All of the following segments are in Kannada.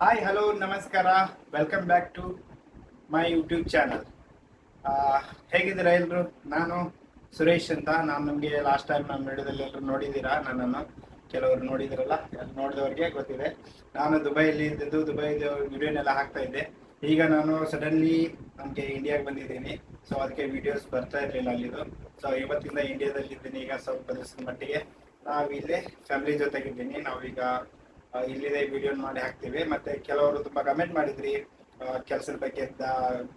ಹಾಯ್ ಹಲೋ ನಮಸ್ಕಾರ. Welcome back to my YouTube channel ಹೇಗಿದ್ದೀರಾ ಎಲ್ಲರೂ ನಾನು ಸುರೇಶ್ ಅಂತ. ನಾನು ನಮಗೆ ಲಾಸ್ಟ್ ಟೈಮ್ ನಮ್ಮ ವಿಡಿಯೋದಲ್ಲಿ ಎಲ್ಲರೂ ನೋಡಿದ್ದೀರಾ? ನನ್ನನ್ನು ಕೆಲವರು ನೋಡಿದಿರಲ್ಲ ನೋಡಿದವ್ರಿಗೆ ಗೊತ್ತಿದೆ. ನಾನು ದುಬೈಯಲ್ಲಿ ಇದ್ದಿದ್ದು, ದುಬೈದು ವಿಡಿಯೋನೆಲ್ಲ ಹಾಕ್ತಾ ಇದ್ದೆ. ಈಗ ನಾನು ಸಡನ್ಲಿ ನಮಗೆ ಇಂಡಿಯಾಗೆ ಬಂದಿದ್ದೀನಿ. ಸೊ ಅದಕ್ಕೆ ವಿಡಿಯೋಸ್ ಬರ್ತಾ ಇರಲಿಲ್ಲ ಅಲ್ಲಿದು. ಸೊ ಇವತ್ತಿಂದ ಇಂಡಿಯಾದಲ್ಲಿ ಇದ್ದೀನಿ ಈಗ ಸ್ವಲ್ಪ ದಿವಸದ ಮಟ್ಟಿಗೆ ಇಲ್ಲಿ ಫ್ಯಾಮಿಲಿ ಜೊತೆಗಿದ್ದೀನಿ. ನಾವೀಗ ಇಲ್ಲಿದೆ ವಿಡಿಯೋ ಮಾಡಿ ಹಾಕ್ತೀವಿ. ಮತ್ತೆ ಕೆಲವರು ತುಂಬಾ ಕಮೆಂಟ್ ಮಾಡಿದ್ರಿ. ಕೆಲಸದ ಬಗ್ಗೆ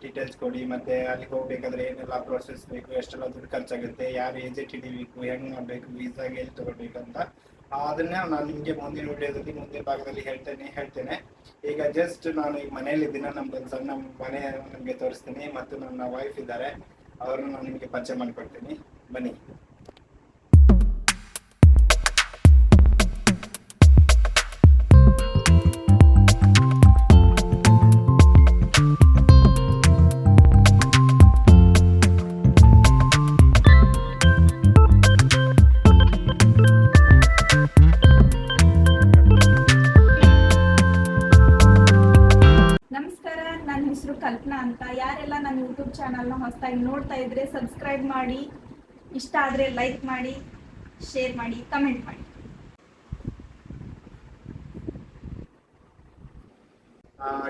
ಡೀಟೇಲ್ಸ್ ಕೊಡಿ. ಮತ್ತೆ ಅಲ್ಲಿಗೆ ಹೋಗ್ಬೇಕಾದ್ರೆ ಏನೆಲ್ಲ ಪ್ರೊಸೆಸ್ ಬೇಕು, ಎಷ್ಟೆಲ್ಲ ದುಡ್ಡು ಖರ್ಚಾಗುತ್ತೆ, ಯಾರು ಏಜೆಂಟ್ ಹಿಡಿಬೇಕು ಹೆಂಗ್ ಮಾಡ್ಬೇಕು ವೀಸಾಗೆ ಎಲ್ಲಿ ಅಂತ ಅದನ್ನ ನಾನು ನಿಮಗೆ ಮುಂದಿನ ವಿಡಿಯೋದಲ್ಲಿ ಮುಂದಿನ ಭಾಗದಲ್ಲಿ ಹೇಳ್ತೇನೆ ಹೇಳ್ತೇನೆ. ಈಗ ಜಸ್ಟ್ ನಾನು ಈಗ ಮನೇಲಿ ದಿನ ನಮ್ದೊಂದು ಸಣ್ಣ ಮನೆ ನಿಮಗೆ ತೋರಿಸ್ತೀನಿ. ಮತ್ತು ನನ್ನ ವೈಫ್ ಇದ್ದಾರೆ. ಅವ್ರನ್ನ ನಾನು ನಿಮಗೆ ಪರಿಚಯ ಮಾಡಿಕೊಡ್ತೀನಿ. ಬನ್ನಿ. ಯೂಟ್ಯೂಬ್ ಚಾನಲ್ನ ಹೊಸದಾಗಿ ನೋಡ್ತಾ ಇದ್ರೆ ಸಬ್ಸ್ಕ್ರೈಬ್ ಮಾಡಿ, ಇಷ್ಟ ಆದರೆ ಲೈಕ್ ಮಾಡಿ ಶೇರ್ ಮಾಡಿ ಕಮೆಂಟ್ ಮಾಡಿ.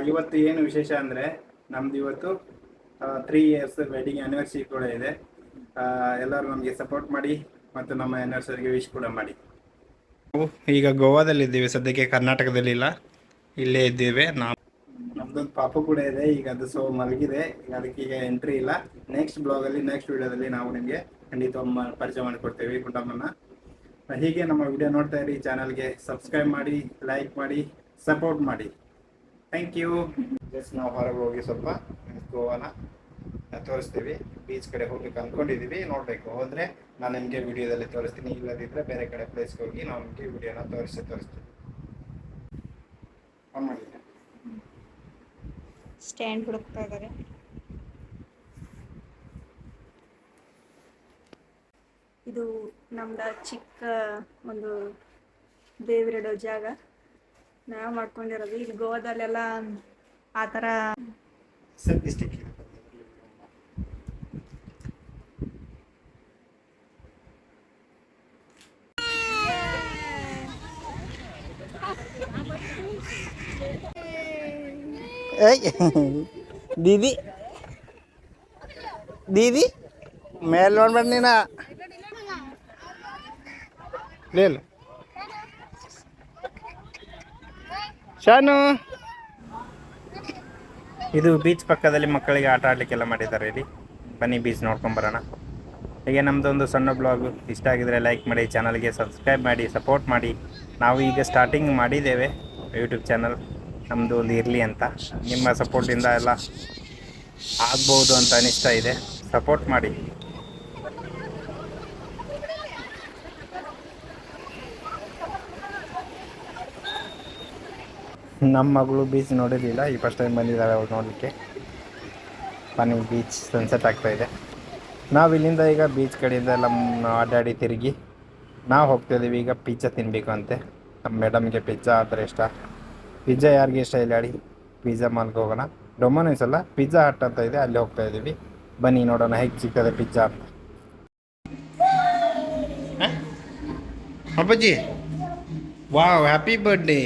ಇವತ್ತು ಏನು ವಿಶೇಷ ಅಂದರೆ ನಮ್ದು ಇವತ್ತು ತ್ರೀ ಇಯರ್ಸ್ ವೆಡ್ಡಿಂಗ್ ಆ್ಯನಿವರ್ಸರಿ ಕೂಡ ಇದೆ. ಎಲ್ಲರೂ ನಮಗೆ ಸಪೋರ್ಟ್ ಮಾಡಿ ಮತ್ತು ನಮ್ಮ ಆ್ಯನಿವರ್ಸರಿಗೆ ವಿಶ್ ಕೂಡ ಮಾಡಿ. ಈಗ ಗೋವಾದಲ್ಲಿ ಇದ್ದೀವಿ ಸದ್ಯಕ್ಕೆ ಕರ್ನಾಟಕದಲ್ಲಿ ಇಲ್ಲ ಇಲ್ಲೇ ಇದ್ದೇವೆ. ನಾವು ನಮ್ದೊಂದು ಪಾಪ ಕೂಡ ಇದೆ. ಈಗ ಅದು ಸೊ ಮಲಗಿದೆ. ಈಗ ಅದಕ್ಕೆ ಈಗ ಎಂಟ್ರಿ ಇಲ್ಲ. ನೆಕ್ಸ್ಟ್ ಬ್ಲಾಗಲ್ಲಿ ನೆಕ್ಸ್ಟ್ ವಿಡಿಯೋದಲ್ಲಿ ನಾವು ನಿಮಗೆ ಖಂಡಿತ ಪರಿಚಯ ಮಾಡಿಕೊಡ್ತೇವೆ ಕುಟುಂಬನ ಹೀಗೆ ನಮ್ಮ ವಿಡಿಯೋ ನೋಡ್ತಾ ಇರಿ. ಚಾನಲ್ಗೆ ಸಬ್ಸ್ಕ್ರೈಬ್ ಮಾಡಿ ಲೈಕ್ ಮಾಡಿ ಸಪೋರ್ಟ್ ಮಾಡಿ. ಥ್ಯಾಂಕ್ ಯು ಜಸ್ಟ್ ನಾವು ಹೊರಗೆ ಹೋಗಿ ಸ್ವಲ್ಪ ಗೋವಾನ ತೋರಿಸ್ತೀವಿ. ಬೀಚ್ ಕಡೆ ಹೋಗ್ಲಿಕ್ಕೆ ಅಂದ್ಕೊಂಡಿದ್ದೀವಿ ನೋಡ್ಬೇಕು. ಹೋದರೆ ನಾನು ನಿಮಗೆ ವಿಡಿಯೋದಲ್ಲಿ ತೋರಿಸ್ತೀನಿ. ಇಲ್ಲದಿದ್ದರೆ ಬೇರೆ ಕಡೆ ಪ್ಲೇಸ್ಗೆ ಹೋಗಿ ನಾವು ನಿಮಗೆ ವಿಡಿಯೋನ ತೋರಿಸಿ, ತೋರಿಸ್ತೀವಿ. ಸ್ಟ್ಯಾಂಡ್ ಹುಡುಕ್ತಾ ಇದ್ದಾರೆ. ಇದು ನಮ್ದ ಚಿಕ್ಕ ಒಂದು ದೇವರಿಡೋ ಜಾಗ. ನಾವು ಮಾಡ್ಕೊಂಡಿರೋದು. ಇಲ್ಲಿ ಗೋವಾದಲ್ಲೆಲ್ಲ ಆ ಥರ ಏಯ್. ದೀದಿ. ದೀದಿ ಮೇಲೆ ನೋಡ್ಬೇಡ ನೀನ. ಲೇಲ್ ಶಾನು. ಇದು ಬೀಚ್ ಪಕ್ಕದಲ್ಲಿ ಮಕ್ಕಳಿಗೆ ಆಟ ಆಡ್ಲಿಕ್ಕೆಲ್ಲ ಮಾಡಿದ್ದಾರೆ ಇಲ್ಲಿ. ಬನ್ನಿ ಬೀಚ್ ನೋಡ್ಕೊಂಬರೋಣ ಹೀಗೆ ನಮ್ಮದೊಂದು ಸಣ್ಣ ಬ್ಲಾಗ್ ಇಷ್ಟ ಆಗಿದ್ರೆ ಲೈಕ್ ಮಾಡಿ ಚಾನಲ್ಗೆ ಸಬ್ಸ್ಕ್ರೈಬ್ ಮಾಡಿ ಸಪೋರ್ಟ್ ಮಾಡಿ. ನಾವು ಈಗ ಸ್ಟಾರ್ಟಿಂಗ್ ಮಾಡಿದ್ದೇವೆ ಯೂಟ್ಯೂಬ್ ಚಾನಲ್ ನಮ್ಮದು ಒಂದು ಇರಲಿ ಅಂತ. ನಿಮ್ಮ ಸಪೋರ್ಟಿಂದ ಎಲ್ಲ ಆಗ್ಬೋದು ಅಂತ ಅನಿಸ್ತಾ ಇದೆ. ಸಪೋರ್ಟ್ ಮಾಡಿ. ನಮ್ಮ ಮಗಳು ಬೀಚ್ ನೋಡಿರಲಿಲ್ಲ. ಈ ಫಸ್ಟ್ ಟೈಮ್ ಬಂದಿದ್ದಾರೆ ಅವ್ರು ನೋಡಲಿಕ್ಕೆ. ಬನ್ನಿ ಬೀಚ್ ಸನ್ಸೆಟ್ ಆಗ್ತಾ ಇದೆ. ನಾವು ಇಲ್ಲಿಂದ ಈಗ ಬೀಚ್ ಕಡೆಯಿಂದ ಎಲ್ಲ ಅಡ್ಡಾಡಿ ತಿರುಗಿ. ನಾವು ಹೋಗ್ತಾ ಇದೀವಿ. ಈಗ ಪಿಜ್ಜಾ ತಿನ್ನಬೇಕು ಅಂತೆ. ನಮ್ಮ ಮೇಡಮ್ಗೆ ಪಿಜ್ಜಾ ಆದರೆ ಇಷ್ಟ. ಪಿಜ್ಜಾ ಯಾರಿಗೆ ಇಷ್ಟ ಇಲ್ಲ ಹೇಳಿ. ಪಿಜ್ಜಾ ಮಾಲ್ಗೆ ಹೋಗೋಣ. ಡೊಮೋನೋಸ್ ಅಲ್ಲ ಪಿಜ್ಜಾ ಹಟ್ ಅಂತ ಇದೆ ಅಲ್ಲಿ ಹೋಗ್ತಾ ಇದ್ದೀವಿ. ಬನ್ನಿ ನೋಡೋಣ ಹೇಗೆ ಸಿಗ್ತದೆ ಪಿಜ್ಜಾ ಅಂತ. ಅಪ್ಪಾಜಿ wow happy birthday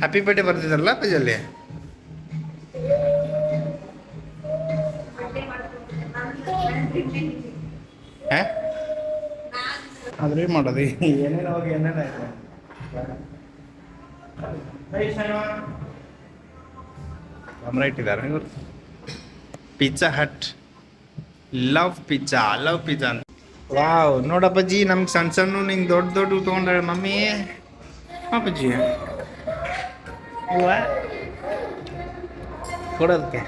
happy birthday ಬರ್ತಿದ್ದಲ್ಲ ಅಪ್ಪಾಜಲ್ಲಿ ಆದ್ರೆ ಮಾಡೋದು? ಏನೇನು ಹೋಗಿ ಏನೇನು ಕ್ಯಾಮ್ರಾ ಇಟ್ಟಿದ್ದಾರೆ ಇವರು Pizza Hut love pizza love pizza ಅಂತ ವಾವ್ ನೋಡಪ್ಪಾಜಿ ನಮ್ಗೆ ಸಣ್ಣ ಸಣ್ಣ ನಿಂಗೆ ದೊಡ್ಡ ದೊಡ್ಡ ತೊಗೊಂಡಾಳೆ ಮಮ್ಮಿ. ಅಪ್ಪಾಜಿ. ಕೊಡೋದಕ್ಕೆ.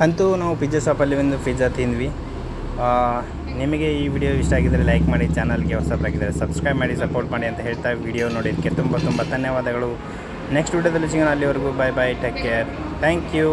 ಅಂತೂ ನಾವು ಪಿಜ್ಜಾ ಶಾಪಲ್ಲಿ ಒಂದು ಪಿಜ್ಜಾ ತಿಂದ್ವಿ. ನಿಮಗೆ ಈ ವಿಡಿಯೋ ಇಷ್ಟ ಆಗಿದ್ದರೆ ಲೈಕ್ ಮಾಡಿ, ಚಾನಲ್ಗೆ ಹೊಸಬರಾಗಿದ್ದರೆ ಸಬ್ಸ್ಕ್ರೈಬ್ ಮಾಡಿ, ಸಪೋರ್ಟ್ ಮಾಡಿ ಅಂತ ಹೇಳ್ತಾ ವಿಡಿಯೋ ನೋಡಿದ್ದಕ್ಕೆ ತುಂಬ ತುಂಬ ಧನ್ಯವಾದಗಳು. ನೆಕ್ಸ್ಟ್ ವಿಡಿಯೋದಲ್ಲಿ ಸಿಗೋಣ, ಅಲ್ಲಿವರೆಗೂ bye bye take care thank you